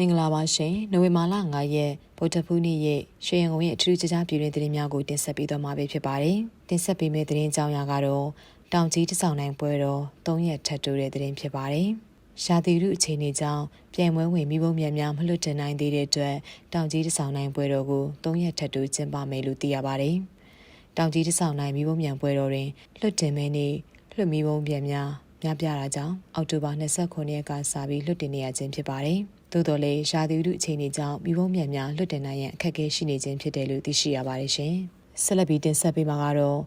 မင်္ဂလာပါရှင်နိုဝင်ဘာလ9ရက်ဗုဒ္ဓဖူးနေ့ရဲ့ရွှေရန်ကုန်ရဲ့အထူးကြကြပြည်တွင်သတင်းများကိုတင်ဆက်ပေးသွားမှာဖြစ်ပါတယ်တင်ဆက်ပေးမယ့်သတင်းကြောင်းရာကတော့တောင်ကြီးတဆောင်နိုင်ပွဲတော်၃ရက်ထပ်တိုးတဲ့သတင်းဖြစ်ပါတယ်ရာသီဥတုအခြေအနေကြောင့်ပြန်ပွဲဝင်မိဘမြန်များမလွတ်တင်နိုင်သေးတဲ့အတွက်တောင်ကြီးတဆောင်နိုင်ပွဲတော်ကို၃ရက်ထပ်တိုးကျင်းပမယ်လို့သိရပါတယ်တောင်ကြီးတဆောင်နိုင်မိဘမြန်ပွဲတော်တွင်လွတ်တင်မဲနေ့လွတ်မိဘမြန်များ များပြားတာကြောင့်အောက်တိုဘာ29ရက်ကစပြီးလွတ်တင်နေရခြင်းဖြစ်ပါတယ်။သို့တော်လည်းရာသီဥတုအခြေအနေကြောင့်မိဘမြန်များလွတ်တင်နိုင်ရန်အခက်အခဲရှိနေခြင်းဖြစ်တယ်လို့သိရှိရပါတယ်ရှင်။ဆက်လက်ပြီးတင်ဆက်ပေးမှာကတော့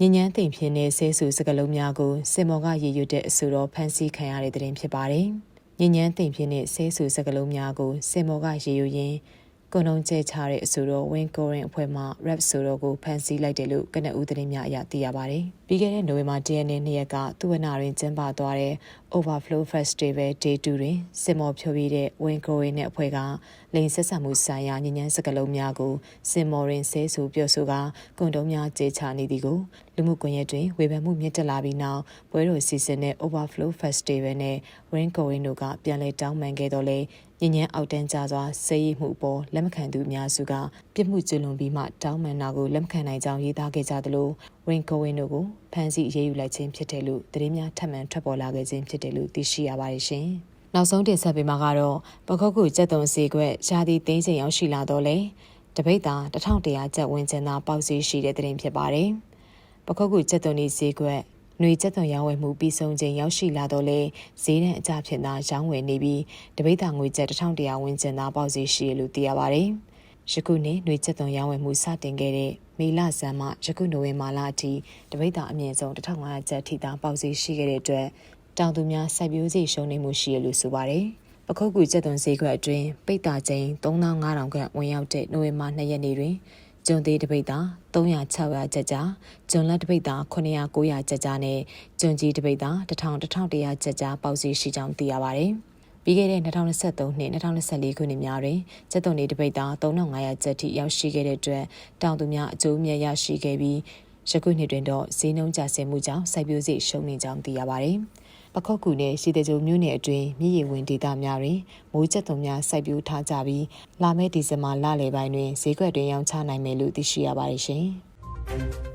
ညဉ့်ညမ်းသိမ့်ဖြစ်တဲ့ဆဲဆူစကလုံးများကိုစင်မော်ကရည်ရွတ်တဲ့အဆိုတော်ဖန်ဆီးခံရတဲ့တဲ့တင်ဖြစ်ပါတယ်။ညဉ့်ညမ်းသိမ့်ဖြစ်တဲ့ဆဲဆူစကလုံးများကိုစင်မော်ကရည်ရွတ်ရင်း ကုံလုံးကျဲချတဲ့အဆိုတော်ဝင်းကိုရင်အဖွဲ့မှ rap ဆိုတော့ကိုဖန်ဆီးလိုက်တယ်လို့ကနအူးသတင်းများအရသိရပါတယ်။ပြီးခဲ့တဲ့နိုဝင်ဘာ10ရက်နေ့နေ့ရက်ကသူဝနာတွင်ကျင်းပသွားတဲ့ Overflow Festival Day 2တွင်စင်မော်ဖြိုပြီးတဲ့ဝင်းကိုရင်နဲ့အဖွဲ့ကလိန်ဆက်ဆံမှုဆိုင်ရာညဉ့်ညမ်းစကလုံးများကိုစင်မော်ရင်ဆဲဆူပြောဆိုကကုံတုံးများကျေချနေသည်ကိုလူမှုကွန်ရက်တွင်ဝေဖန်မှုမြင့်တက်လာပြီးနောက်ပွဲတော်စီစဉ်တဲ့ Overflow Festival နဲ့ဝင်းကိုရင်တို့ကပြန်လည်တောင်းပန်ခဲ့တော့လေ ညဉ့်ညမ်းအောက်တန်းကြစွာစေးရမှုပေါ်လက်မခံသူအများစုကပြစ်မှုကျူးလွန်ပြီးမှတောင်းပန်တာကိုလက်မခံနိုင်ကြောင်းရေးသားခဲ့ကြသလိုဝင်ကိုဝင်းတို့ကိုဖမ်းဆီးအရေးယူလိုက်ခြင်းဖြစ်တယ်လို့သတင်းများထပ်မံထွက်ပေါ်လာခဲ့ခြင်းဖြစ်တယ်လို့သိရှိရပါတယ်ရှင်။နောက်ဆုံးတင်ဆက်ပေးမှာကတော့ပခုတ်ကူကြက်သွန်စီခွက်ရာသီသိန်းချိန်ရောက်ရှိလာတော့လေတပိတ်တာ1100ကျပ်ဝန်းကျင်သာပေါက်စီရှိတဲ့သတင်းဖြစ်ပါတယ်။ပခုတ်ကူကြက်သွန်ဒီစီခွက် ຫນွေကျက်သွန်ရောင်းဝယ်မှုပြီးဆုံးခြင်းရောက်ရှိလာတော့လေဈေးတန်းအကြဖြစ်သာရောင်းဝယ်နေပြီးတပိတ်တာငွေကျပ်1100ဝန်းကျင်သာပေါက်စီရှိရလို့သိရပါတယ်။ယခုနှစ်ຫນွေကျက်သွန်ရောင်းဝယ်မှုစတင်ခဲ့တဲ့မေလဆန်းမှယခုနိုဝင်ဘာလအထိတပိတ်တာအမြင့်ဆုံး1500ကျပ်ထိသာပေါက်စီရှိခဲ့တဲ့အတွက်တောင်သူများစိုက်ပျိုးစိတ်ရှုံးနေမှုရှိရလို့ဆိုပါတယ်။ပခုတ်ကူကျက်သွန်ဈေးကွက်အတွင်းပိတ်တာချိန်3500ခန့်ဝင်ရောက်တဲ့နိုဝင်ဘာ2ရက်နေ့တွင် ကျွန်းသေးတပိတ်တာ300 600ကျပ်ကြားကျွန်းလက်တပိတ်တာ900 900ကျပ်ကြားနဲ့ကျွန်းကြီးတပိတ်တာ1000 1100ကျပ်ကြားပေါက်စီရှိကြောင်းသိရပါတယ်။ပြီးခဲ့တဲ့2023နှစ်2024ခုနှစ်များတွင်ကျက်သွန်နေတပိတ်တာ3500ကျပ်ထိရောက်ရှိခဲ့တဲ့အတွက်တောင်သူများအကျိုးအမြတ်ရရှိခဲ့ပြီးယခုနှစ်တွင်တော့ဈေးနှုန်းကျဆင်းမှုကြောင့်စိုက်ပျိုးစိတ်ရှုံးနေကြောင်းသိရပါတယ်။ ပခုတ်ကူနဲ့ရှိတဲ့ကျုံမြို့နယ်အတွင်းမြည်ရည်ဝင်ဒေသများတွင်မိုးကျက်သွန်များစိုက်ပျိုးထားကြပြီးလာမယ့်ဒီဇင်ဘာလလယ်ပိုင်းတွင်ဈေးကွက်တွင်ရောင်းချနိုင်မယ်လို့သိရှိရပါတယ်ရှင်။